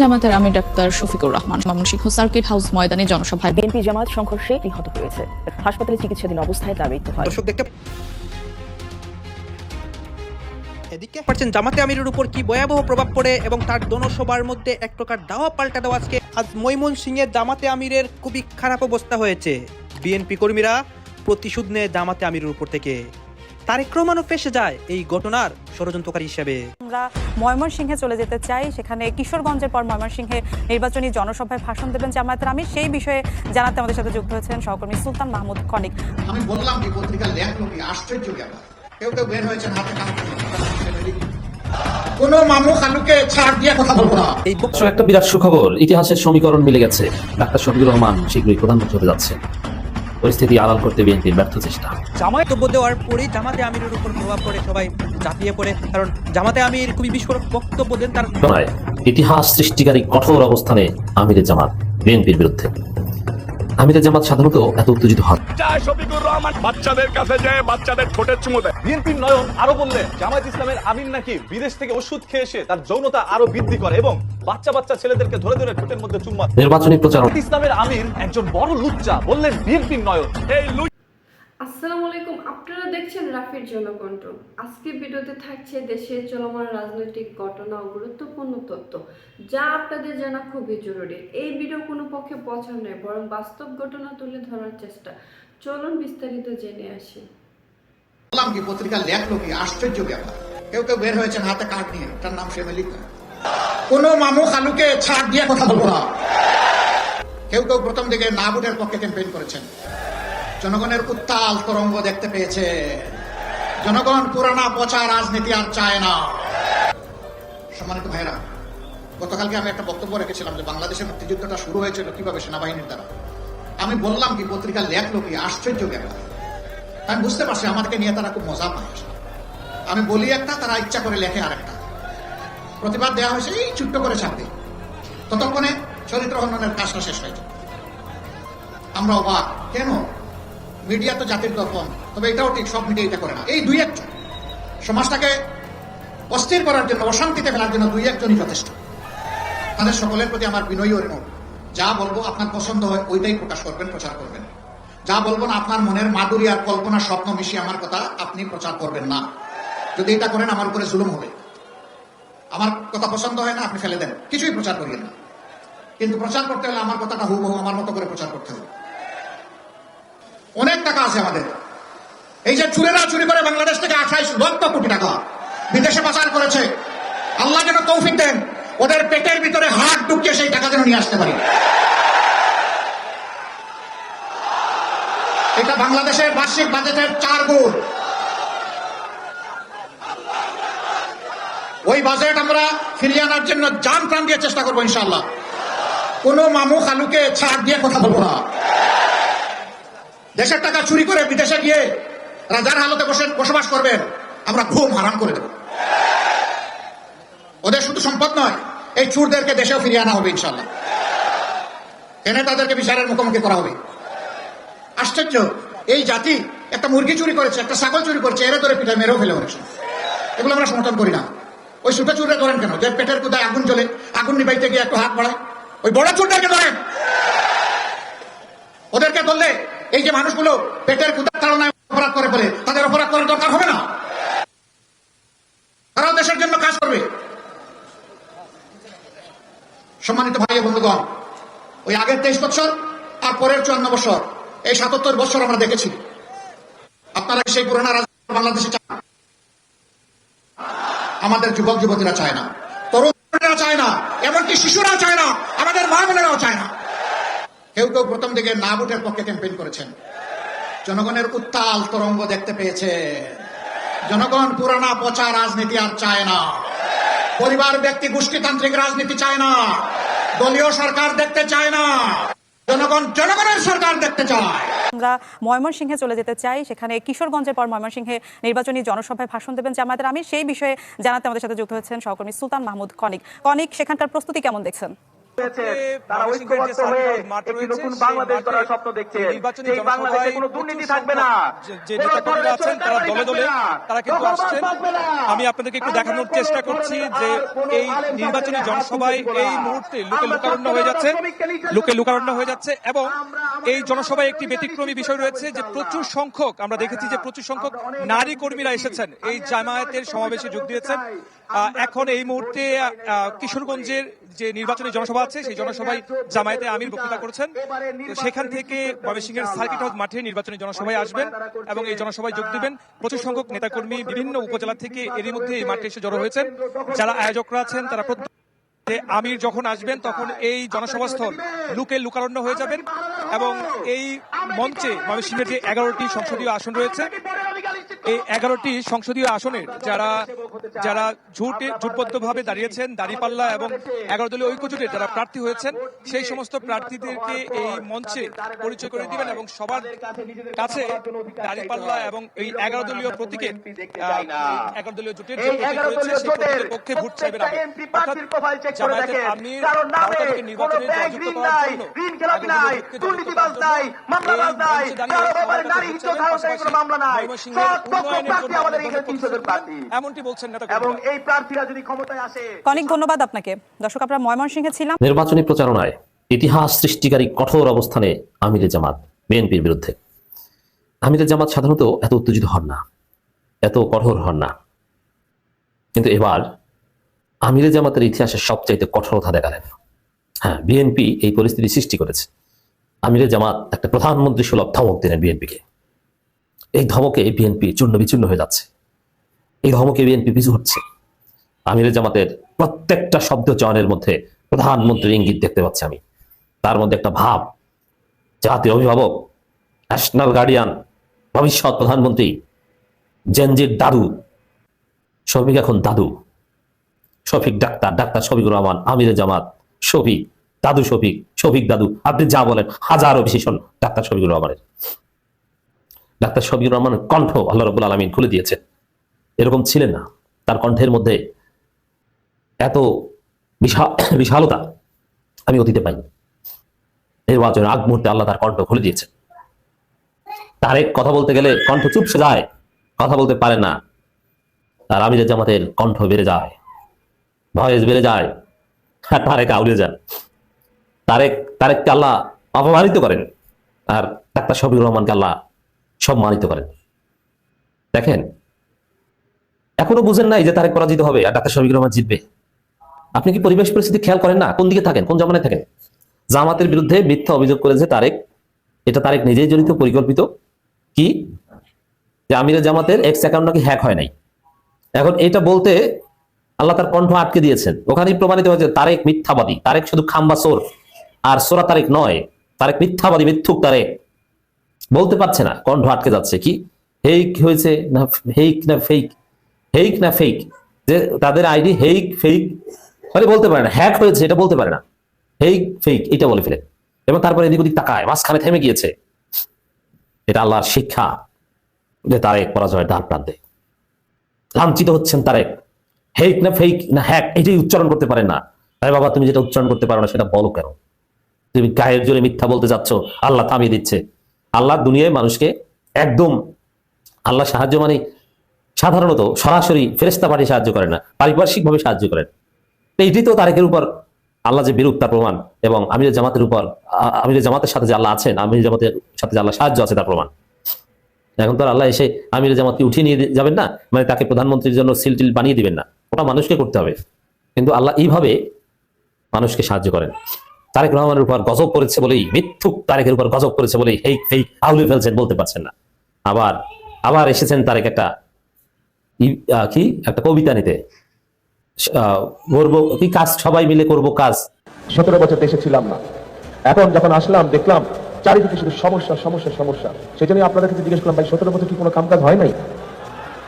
জামাতের আমি ডাক্তার শফিকুর রহমান ময়মনসিংহ সার্কিট হাউস ময়দানে জনসভায় বিএনপি জামাত সংঘর্ষে নিহত হয়েছে। হাসপাতালে চিকিৎসাধীন অবস্থায় তার মৃত্যু হয়। দর্শক দেখতে এদিকে পারছেন জামাতে আমিরের উপর কি ভয়াবহ প্রভাব পড়ে এবং তার জনসভার মধ্যে এক প্রকার দাওয়া পাল্টা দেওয়া আজকে। আজ মৈমন সিংয়ের জামাতে আমিরের খুবই খারাপ অবস্থা হয়েছে। বিএনপি কর্মীরা প্রতিশোধ নেয় জামাতে আমিরের উপর থেকে। তারেক রহমানও ফেসে যায় এই ঘটনার ষড়যন্ত্রকারী হিসেবে। আমরা ময়মনসিংহে চলে যেতে চাই সেখানে কিশোরগঞ্জের পর ময়মনসিংহে নির্বাচনী জনসভায় ভাষণ দেবেন জামায়াতের আমির সেই বিষয়ে জানাতে আমাদের সাথে যুক্ত হয়েছেন সহকর্মী সুলতান মাহমুদ কনিক আমি বললাম কি পত্রিকা লেখলো কি আশ্চর্য ব্যাপার। কেউ কেউ বের হয়েছেন হাতে কোন মামু খালুকে ছাড় দিয়ে কথা বলব না। এই অবশ্য একটা বিরাট সুখবর ইতিহাসের সমীকরণ মিলে গেছে। ডাক্তার শফিকুর রহমান শীঘ্রই প্রধানমন্ত্রী হতে যাচ্ছে পরিস্থিতি আড়াল করতে বিএনপির ব্যর্থ চেষ্টা। বক্তব্য দেওয়ার পরে জামাতে আমিরের উপর প্রভাব পড়ে সবাই ঝাঁপিয়ে পড়ে। কারণ জামাতে আমির খুবই বিস্ফোরক বক্তব্য দেন তার ইতিহাস সৃষ্টিকারী কঠোর অবস্থানে আমিরের জামাত বিএনপির বিরুদ্ধে। আমিরের জামাত সাধারণত এত উত্তেজিত হন। শফিকুর রহমান বাচ্চাদের কাছে যায় বাচ্চাদের ঠোঁটে চুমু দেয়। বিএনপির নয়ন আরও বললেন জামায়াত ইসলামের আমির নাকি বিদেশ থেকে ওষুধ খেয়ে এসে তার যৌনতা আরও বৃদ্ধি করে এবং বাচ্চা বাচ্চা ছেলেদেরকে ধরে ধরে ঠোঁটের মধ্যে চুম্মা। নির্বাচনী প্রচার ইসলামের আমির একজন বড় লুচ্চা বললেন বিএনপির নয়ন। এই আসসালামু আলাইকুম। আপনারা দেখছেন রাফির জনকণ্ঠ। আজকের ভিডিওতে থাকছে দেশের চলমান রাজনৈতিক ঘটনা ও গুরুত্বপূর্ণ তথ্য, যা আপনাদের জানা খুবই জরুরি। এই ভিডিও কোনো পক্ষে পছন্দ নয়, বরং বাস্তব ঘটনা তুলে ধরার চেষ্টা। চলুন বিস্তারিত জেনে আসি। বললাম কি, পত্রিকা লেখলো কি? আশ্চর্য ব্যাপার। কেউ কেউ বের হয়েছেন, হাতে কার্ড নিয়ে। তার নাম সে লিখা কোন মামু খালুকে ছাড় দিয়ে কথা বলব না। কেউ কেউ প্রথম দিকে না পক্ষে ক্যাম্পেইন করেছেন। জনগণের উত্তাল তরঙ্গ দেখতে পেয়েছে। জনগণ পুরানা পচা রাজনীতি আর চায় না। সম্মানিত ভাইরা গতকালকে আমি একটা বক্তব্য রেখেছিলাম যে বাংলাদেশের মুক্তিযুদ্ধটা শুরু হয়েছিল কীভাবে সেনাবাহিনীর দ্বারা। আমি বললাম কি পত্রিকা লেখলো কি, আশ্চর্য ব্যাপার। আমি বুঝতে পারছি, আমাদেরকে নিয়ে তারা খুব মজা পায় আমি বলি একটা, তারা ইচ্ছা করে লেখে আরেকটা। প্রতিবাদ দেওয়া হয়েছে, এই ছোট্ট করে ছাড়তে ততক্ষণে চরিত্র হননের কাজটা শেষ হয়েছে আমরা অবাক। কেন? মিডিয়া তো জাতির দর্পণ তবে এটাও ঠিক, সব মিডিয়া এটা করে না। এই দুই একজন, সমাজটাকে অস্থির করার জন্য, অশান্তিতে ফেলার জন্য দুই একজনই যথেষ্ট। তাদের সকলের প্রতি আমার বিনয়ী অনুরোধ যা বলব আপনার পছন্দ হয়, ওইটাই প্রকাশ করবেন, প্রচার করবেন। যা বলব না, আপনার মনের মাধুরী আর কল্পনা স্বপ্ন মিশিয়ে আমার কথা আপনি প্রচার করবেন না। যদি এটা করেন, আমার উপরে জুলুম হবে। আমার কথা পছন্দ হয় না, আপনি ফেলে দেন। কিছুই প্রচার করিয়েন না। কিন্তু প্রচার করতে হলে আমার কথাটা হুবহু আমার মতো করে প্রচার করতে হবে। অনেক টাকা আছে আমাদের। এই যে চুরেরা চুরি করে বাংলাদেশ থেকে আঠাইশ লক্ষ কোটি টাকা বিদেশে পাচার করেছে, আল্লাহ যেন তৌফিক দেন, ওদের পেটের ভিতরে হাত ঢুকিয়ে সেই টাকা যেন নিয়ে আসতে পারি। এটা বাংলাদেশের বার্ষিক বাজেটের চার গুণ। ওই বাজেট আমরা ফিরিয়ে আনার জন্য জান প্রাণ দিয়ে চেষ্টা করব ইনশাল্লাহ কোন মামু খালুকে ছাড় দিয়ে কথা বলব না। দেশের টাকা চুরি করে বিদেশে গিয়ে রাজার হালতে বসে, বসবাস করবেন, আমরা ঘুম হারাম করে দেব। ওদের শুধু সম্পদ নয়, এই চুরদেরকে দেশেও ফিরিয়ে আনা হবে ইনশাল্লাহ এনে তাদেরকে বিচারের মুখোমুখি করা হবে। আশ্চর্য, এই জাতি একটা মুরগি চুরি করেছে, একটা ছাগল চুরি করেছে, এরা ধরে পিঠায় মেরেও ফেলে অনেক এগুলো আমরা সমর্থন করি না। ওই ছোট চুরে ধরেন কেন? যে পেটের কোথায় আগুন চলে আগুন নিবাইতে গিয়ে একটু হাত বাড়ায়। ওই বড় চুরটাকে ধরেন। ওদেরকে ধরলে এই যে মানুষগুলো পেটের কুদার তাড়নায় অপরাধ করে ফেলে তাদের অপরাধ করার দরকার হবে না? তারাও দেশের জন্য কাজ করবে। সম্মানিত ভাই বন্ধুগণ, ওই আগের তেইশ বছর আর পরের চুয়ান্ন বছর এই সাতাত্তর বছর আমরা দেখেছি। আপনারা সেই পুরোনো রাজনীতি বাংলাদেশে চান আমাদের যুবক যুবতীরা চায় না তরুণরা চায় না এমনকি শিশুরাও চায় না আমাদের মা বোনেরাও চায় না কেউ প্রথম দিকে না ভোটের পক্ষে ক্যাম্পেইন করেছেন। জনগণের উত্তাল তরঙ্গ দেখতে পেয়েছে। জনগণ পুরানা পচা রাজনীতি আর চায় না। পরিবার, ব্যক্তি, গোষ্ঠীতান্ত্রিক রাজনীতি চায় না। দলীয় সরকার দেখতে চায় না। জনগণ জনগণের সরকার দেখতে চায়। আমরা ময়মনসিংহে চলে যেতে চাই। সেখানে কিশোরগঞ্জের পর ময়মনসিংহে নির্বাচনী জনসভায় ভাষণ দেবেন আমির। সেই বিষয়ে জানাতে আমাদের সাথে যুক্ত হয়েছেন সহকর্মী সুলতান মাহমুদ কনিক। কনিক, সেখানকার প্রস্তুতি কেমন দেখছেন? তারা ঐক্যবদ্ধ হয়ে একটি নতুন বাংলাদেশ গড়ার স্বপ্ন দেখছে। সেই বাংলাদেশে কোনো দুর্নীতি থাকবে না। যে নেতাকর্মীরা আছেন তারা দলে দলে তারা কিন্তু আসছেন। আমি আপনাদেরকে একটু দেখানোর চেষ্টা করছি যে এই নির্বাচনী জনসভায় এই মুহূর্তে লোকে লোকারণ্য হয়ে যাচ্ছে। লোকে লোকারণ্য হয়ে যাচ্ছে এবং এই জনসভায় একটি ব্যতিক্রমী বিষয় রয়েছে যে প্রচুর সংখ্যক আমরা দেখেছি যে প্রচুর সংখ্যক নারী কর্মীরা এসেছেন। এই জামায়াতের সমাবেশে যোগ দিয়েছেন। এখন এই মুহূর্তে কিশোরগঞ্জের যে নির্বাচনী জনসভা আছে সেই জনসভায় জামায়াতে আমির বক্তৃতা করেছেন। সেখান থেকে ময়মনসিংহের সার্কিট হাউস মাঠে নির্বাচনী জনসভায় আসবেন এবং এই জনসভায় যোগ দিবেন। প্রচুর সংখ্যক নেতাকর্মী বিভিন্ন উপজেলা থেকে এরই মধ্যে এই মাঠে এসে জড়ো হয়েছেন। যারা আয়োজকরা আছেন, তারা আমির যখন আসবেন, তখন এই জনসভাস্থল লুকে লুকারণ্য হয়ে যাবেন এবং এই মঞ্চে ময়মনসিংহের যে এগারোটি সংসদীয় আসন রয়েছে এই এগারোটি সংসদীয় আসনের যারা যারা জোটে জোটবদ্ধভাবে দাঁড়িয়েছেন দাঁড়িপাল্লা এবং এগারো দলীয় ঐক্যজোটে যারা প্রার্থী হয়েছেন সেই সমস্ত প্রার্থীদেরকে এই মঞ্চে পরিচয় করে দিবেন এবং সবার কাছে দাঁড়িপাল্লা এবং এই এগারো দলীয় প্রতীকে এগারো দলীয় জোটের যে প্রতীক রয়েছে সেই প্রতীকের পক্ষে ভোট চাইবেন জামায়াতের আমির নির্বাচনে জয়যুক্ত করার জন্য এমনটি বলছেন এবং এই প্রার্থীরা যদি ক্ষমতায় আসে অনেক ধন্যবাদ আপনাকে। দর্শক আমরা ময়মনসিংহে ছিলাম। নির্বাচনী প্রচারণায় ইতিহাস সৃষ্টিকারী কঠোর অবস্থানে আমিরে জামাত বিএনপির বিরুদ্ধে। আমিরে জামাত সাধারণত এত উত্তেজিত হন না এত কঠোর হন না। কিন্তু এবার আমিরে জামাতের ইতিহাসে সবচাইতে কঠোরতা দেখালেন। হ্যাঁ বিএনপি এই পরিস্থিতি সৃষ্টি করেছে। আমিরে জামাত একটা প্রধানমন্ত্রী সুলভ ধমক দিলেন বিএনপিকে। এই ধমকে বিএনপি চূর্ণ বিচূর্ণ হয়ে যাচ্ছে। এই ধমকে বিএনপি পিছু হচ্ছে। আমিরে জামাতের প্রত্যেকটা শব্দ চয়নের মধ্যে প্রধানমন্ত্রীর ইঙ্গিত দেখতে পাচ্ছি আমি। তার মধ্যে একটা ভাব, জাতীয় অভিভাবক ন্যাশনাল গার্ডিয়ান ভবিষ্যৎ প্রধানমন্ত্রী জেনজির দাদু, শফিক এখন দাদু, শফিক ডাক্তার ডাক্তার শফিকুর রহমান, আমিরে জামাত, শফিক, দাদু শফিক শফিক দাদু, আপনি যা বলেন, হাজারো বিশেষণ ডাক্তার শফিকুর রহমানের। ডাক্তার শফিকুর রহমানের কণ্ঠ আল্লাহ রবুল আলমিন খুলে দিয়েছেন এরকম ছিলেন না। তার কণ্ঠের মধ্যে এত বিশাল বিশালতা আমি অতীতে পাইনি। নির্বাচনের আগ মুহূর্তে আল্লাহ তার কণ্ঠ খুলে দিয়েছেন তারেক কথা বলতে গেলে কণ্ঠ চুপসে যায়, কথা বলতে পারে না। আর আমিরের জামাতের কণ্ঠ বেড়ে যায়, ভয়েস বেড়ে যায়, আর তারেক আউড়ে যান তারেক, তারেককে আল্লাহ অপমানিত করেন। আর ডাক্তার শফিকুর রহমানকে আল্লাহ সম্মানিত করেন দেখেন, এখনও বুঝেন নাই যে তারেক পরাজিত হবে আর ডাক্তার শফিকুর রহমান জিতবে। আপনি কি পরিবেশ পরিস্থিতি খেয়াল করেন না? কোন দিকে থাকেন? কোন জমানায় থাকেন? জামাতের বিরুদ্ধে মিথ্যা অভিযোগ করেছে তারেক। এটা তারেক নিজেই জড়িত, পরিকল্পিত। কি? যে আমিরের জামাতের এক্স অ্যাকাউন্ট নাকি হ্যাক হয় নাই। এখন এটা বলতে আল্লাহ তার কণ্ঠ আটকে দিয়েছেন। ওখানেই প্রমাণিত হয়েছে তারেক মিথ্যাবাদী। তারেক শুধু খাম্বা সোর আর সোরা তারেক নয়, তারেক মিথ্যাবাদী মিথ্যুক তারেক। বলতে পারছে না, কণ্ঠ আটকে যাচ্ছে, কি? হেইক হয়েছে না হেইক না ফেক হেইক না ফেক যে তাদের আইডি হেইক ফেক মানে বলতে পারে না, হ্যাক হয়েছে এটা বলতে পারে না। হেইক ফেক এটা বলে ফেলে। এবং তারপরে এদিক ওদিক তাকায়, মাঝখানে থেমে গিয়েছে। এটা আল্লাহর শিক্ষা যে তারেক পরাজয়ের দ্বার প্রান্তে। লাঞ্ছিত হচ্ছেন তারেক। হেইক না ফেক না হ্যাক, এটাই উচ্চারণ করতে পারেন না। আরে বাবা, তুমি যেটা উচ্চারণ করতে পারো না, সেটা বলো কেন? তুমি গায়ের জোরে মিথ্যা বলতে যাচ্ছ, আল্লাহ থামিয়ে দিচ্ছে। আল্লাহ দুনিয়ায় মানুষকে একদম আল্লাহ সাহায্য মানে সাধারণত সরাসরি ফেরেস্তা পাঠিয়ে সাহায্য করে না পারিপার্শ্বিক ভাবে সাহায্য করেন। এইটি তো তারেকের উপর আল্লাহ যে বিরূপ তার প্রমাণ এবং আমিরের জামাতের উপর, আ- আমিরের জামাতের সাথে যে আল্লাহ আছেন আমির জামাতের সাথে যে আল্লাহ সাহায্য আছে তার প্রমাণ। এখন তো আল্লাহ এসে আমিরের জামাতকে উঠিয়ে নিয়ে যাবেন না মানে তাকে প্রধানমন্ত্রীর জন্য সিল টিল বানিয়ে দিবেন না। ওটা মানুষকে করতে হবে। কিন্তু আল্লাহ এইভাবে মানুষকে সাহায্য করেন। তারেক রহমানের উপর গজব করেছে বলেই, মিথ্যুক তারেকের উপর গজব করেছে বলেই হেই হেই আউলে ফেলছেন বলতে পারছেন না। আবার আবার এসেছেন তারেক একটা কি? একটা কবিতা নিতে। করব, কি কাজ? সবাই মিলে করব কাজ। সতেরো বছর দেশে ছিলাম না। এখন যখন আসলাম, দেখলাম চারিদিকে শুধু সমস্যা সমস্যা সমস্যা। সেই জন্য আপনাদের কাছে জিজ্ঞেস করলাম, ভাই, সতেরো বছর কি কোনো কামকাজ হয় নাই?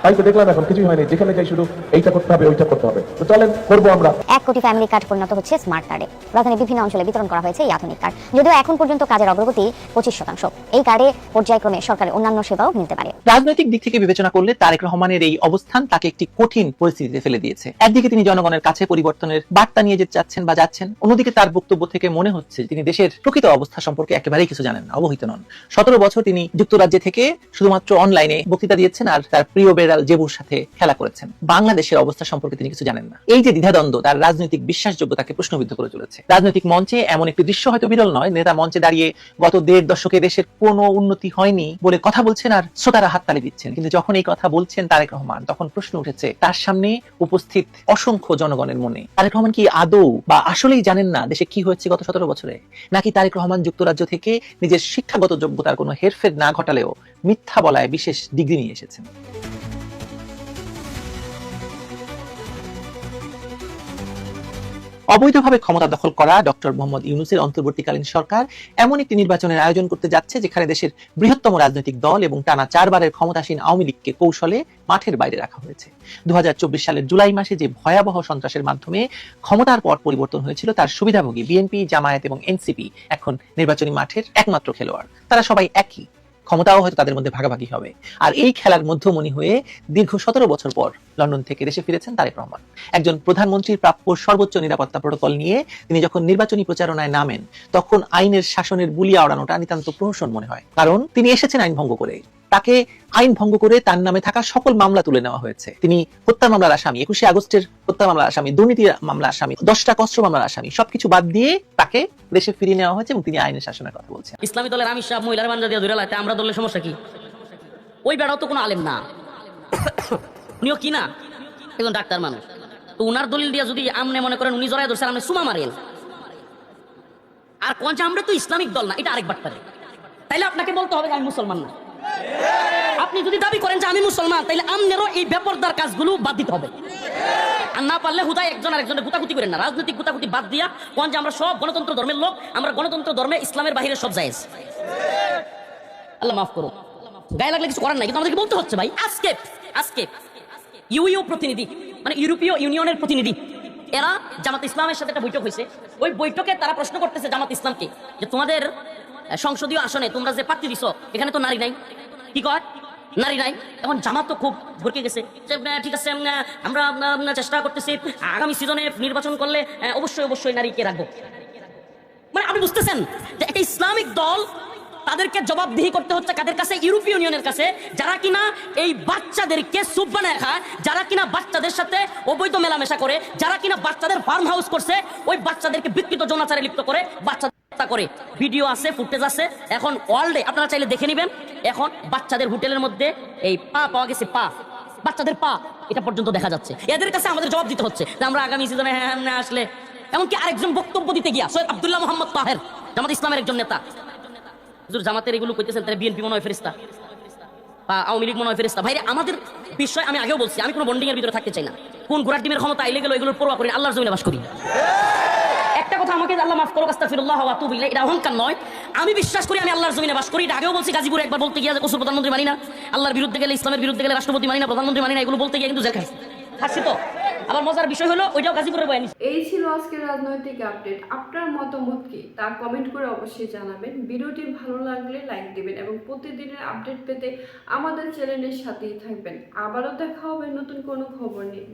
তাই তো দেখলাম এখন কিছুই হয়নি। যেখানে যাই শুধু এইটা করতে হবে ওইটা করতে হবে। তো চলেন করব আমরা। এক কোটি ফ্যামিলি কার্ড পরিণত হচ্ছে স্মার্ট কার্ডে রাজধানীর বিভিন্ন অঞ্চলে বিতরণ করা হয়েছে এই আধুনিক কার্ড যদিও এখন পর্যন্ত কাজের অগ্রগতি পঁচিশ শতাংশ। এই কার্ডে পর্যায়ক্রমে সরকারের অন্যান্য সেবাও মিলতে পারে। রাজনৈতিক দিক থেকে বিবেচনা করলে তারেক রহমানের এই অবস্থান তাকে একটি কঠিন পরিস্থিতিতে ফেলে দিয়েছে। একদিকে তিনি জনগণের কাছে পরিবর্তনের বার্তা নিয়ে যেতে চাচ্ছেন বা যাচ্ছেন অন্যদিকে তার বক্তব্য থেকে মনে হচ্ছে তিনি দেশের প্রকৃত অবস্থা সম্পর্কে একেবারেই কিছু জানেন না অবহিত নন। সতেরো বছর তিনি যুক্তরাজ্যে থেকে শুধুমাত্র অনলাইনে বক্তৃতা দিয়েছেন আর তার প্রিয় বেড়াল জেবুর সাথে খেলা করেছেন। বাংলাদেশের অবস্থা সম্পর্কে তিনি কিছু জানেন না। এই যে দ্বিধাদ্বন্দ্ব, তার রাজনৈতিক বিশ্বাসযোগ্যতাকে প্রশ্নবিদ্ধ করে চলেছে। রাজনৈতিক মঞ্চে এমন একটি দৃশ্য হয়তো বিরল নয়, নেতা মঞ্চে দাঁড়িয়ে গত দেড় দশকে দেশের কোনো উন্নতি হয়নি বলে কথা বলছেন আর শ্রোতারা হাততালি দিচ্ছেন। কিন্তু যখন এই কথা বলছেন তারেক রহমান, তখন প্রশ্ন উঠেছে, তার সামনে উপস্থিত অসংখ্য জনগণের মনে। তারেক রহমান কি আদৌ বা আসলেই জানেন না দেশে কি হয়েছে গত সতেরো বছরে? নাকি তারেক রহমান যুক্তরাজ্য থেকে নিজের শিক্ষাগত যোগ্যতার কোনো হেরফের না ঘটালেও মিথ্যা বলায় বিশেষ ডিগ্রি নিয়ে এসেছেন? অবৈধভাবে ক্ষমতা দখল করা ডক্টর মোহাম্মদ ইউনুসের অন্তর্বর্তীকালীন সরকার এমন একটি নির্বাচনের আয়োজন করতে যাচ্ছে যেখানে দেশের বৃহত্তম রাজনৈতিক দল এবং টানা চারবারের ক্ষমতাসীন আওয়ামী লীগকে কৌশলে মাঠের বাইরে রাখা হয়েছে। দু হাজার চব্বিশ সালের জুলাই মাসে যে ভয়াবহ সন্ত্রাসের মাধ্যমে ক্ষমতার পর পরিবর্তন হয়েছিল, তার সুবিধাভোগী বিএনপি, জামায়াত এবং এনসিপি এখন নির্বাচনী মাঠের একমাত্র খেলোয়াড়। তারা সবাই একই। ক্ষমতাও হয়তো তাদের মধ্যে ভাগাভাগি হবে। আর এই খেলার মধ্যমণি হয়ে দীর্ঘ সতেরো বছর পর লন্ডন থেকে দেশে ফিরেছেন তারেক রহমান। একজন প্রধানমন্ত্রীর প্রাপ্য সর্বোচ্চ নিরাপত্তা প্রোটোকল নিয়ে তিনি যখন নির্বাচনী প্রচারণায় নামেন, তখন আইনের শাসনের বুলিয়া ওড়ানোটা নিতান্ত প্রহসন মনে হয়। কারণ তিনি এসেছেন আইন ভঙ্গ করে। তাকে আইন ভঙ্গ করে তার নামে থাকা সকল মামলা তুলে নেওয়া হয়েছে। তিনি হত্যা মামলার আসামি, একুশে আগস্টের হত্যা মামলার আসামি, দুর্নীতি মামলার আসামি, দশটা কষ্ট মামলার আসামি, সবকিছু বাদ দিয়ে তাকে দেশে ফিরিয়ে নেওয়া হয়েছে এবং তিনি আইনের শাসনের কথা বলছেন। ইসলামী দলের আমি সাহেব মহিলার বান্ধা দিয়ে ধরে লাইতে, আমরা দলের সমস্যা কি? ওই বেড়াও তো কোনো আলেম না। উনিও কি না? একজন ডাক্তার মানুষ। তো উনার দলিল দিয়ে যদি আমনে মনে করেন উনি জড়াই ধরছেন, আপনি সুমা মারেন। আর কোন আমরা তো ইসলামিক দল না, এটা আরেক বার্তারে তাইলে আপনাকে বলতে হবে আমি মুসলমান না। আপনি যদি দাবি করেন যে আমি মুসলমান তাহলে আমনেরও এই বেপরদার কাজগুলো বাদ দিতে হবে। আর না পারলে হুদায় একজন আরেকজনের গুতাগুতি করেন না। রাজনৈতিক গুতাগুতি বাদ দিয়া কোন যে আমরা সব গণতন্ত্র ধর্মের লোক, আমরা গণতন্ত্র ধর্মে ইসলামের বাহিরে সব জায়েজ। আল্লাহ মাফ করুন। গায়ে লাগলে কিছু করার নাই, কিন্তু আমাদেরকে বলতে হচ্ছে ভাই, আজকে আজকে ইউইও প্রতিনিধি মানে ইউরোপীয় ইউনিয়নের প্রতিনিধি, এরা জামাত ইসলামের সাথে একটা বৈঠক হয়েছে। ওই বৈঠকে তারা প্রশ্ন করতেছে জামাত ইসলামকে যে তোমাদের সংসদীয় আসনে তোমরা যে প্রার্থী দিছো, এখানে তো নারী নাই। কি কয়? নারী নাই। এখন জামাত তো খুব ভরকে গেছে। ঠিক আছে আমরা চেষ্টা করতেছি, আগামী সিজনে নির্বাচন করলে অবশ্যই অবশ্যই নারীকে রাখব। মানে আপনি বুঝতেছেন যে একটা ইসলামিক দল তাদেরকে জবাবদিহি করতে হচ্ছে কাদের কাছে? ইউরোপীয় ইউনিয়নের কাছে, যারা কিনা এই বাচ্চাদেরকে সুপ বানায় খায়, যারা কিনা বাচ্চাদের সাথে অবৈধ মেলামেশা করে, যারা কিনা বাচ্চাদের ফার্ম হাউস করছে, ওই বাচ্চাদেরকে বিকৃত যৌনাচারে লিপ্ত করে, বাচ্চা করে। ভিডিও আছে, ফুটেজ আছে। এখন ওয়ার্ল্ডে আপনারা চাইলে দেখে নেবেন, এখন বাচ্চাদের হোটেলের মধ্যে এই পা পাওয়া গেছে, পা। বাচ্চাদের পা, এটা পর্যন্ত দেখা যাচ্ছে। এদের কাছে আমাদের জবাব দিতে হচ্ছে যে আমরা আগামী সিজনে হ্যাঁ হ্যাঁ আসলে। এমনকি আরেকজন বক্তব্য দিতে গিয়া, সৈয়দ আব্দুল্লাহ মোহাম্মদ তাহের, জামাত ইসলামের একজন নেতা। হুজুর, জামাতের এগুলো কইতেছেন তারা বিএনপি মনে হয় ফেরিস্তা বা আওয়ামী লীগ মনে হয় ফেরিস্তা ভাইরে, আমাদের বিষয় আমি আগেও বলছি, আমি কোনো বন্ডিং এর ভিতরে থাকতে চাই না। কোন ঘোড়ার টিমের ক্ষমতা আইলে গেল, এগুলোর পরোয়া করি আল্লাহর জমিনে বাস করি আমাকে আল্লাহ মাফ করো আস্তাগফিরুল্লাহ ওয়া আতুবু ইলাইহি, এটা অহংকার নয়। আমি বিশ্বাস করি, আমি আল্লাহর জমিনে বাস করি। এটা আগেও বলছি, গাজীপুরে একবার বলতে গিয়ে কসুর প্রধানমন্ত্রী মানি না। আল্লাহর বিরুদ্ধে গেলে, ইসলামের বিরুদ্ধে গেলে রাষ্ট্রপতি মানি না, প্রধানমন্ত্রী মানি না, এগুলো বলতে গিয়ে কিন্তু জেল খাইছি। খাচ্ছি তো। আবার মজার বিষয় হলো, ওইটাও গাজীপুরে বয়ানি এই ছিল আজকের রাজনৈতিক আপডেট। আপনার মতামত কি? তা কমেন্ট করে অবশ্যই জানাবেন। ভিডিওটি ভালো লাগলে লাইক দিবেন এবং প্রতিদিনের আপডেট পেতে আমাদের চ্যানেলের সাথেই থাকবেন। আবারও দেখা হবে নতুন কোনো খবর নিয়ে।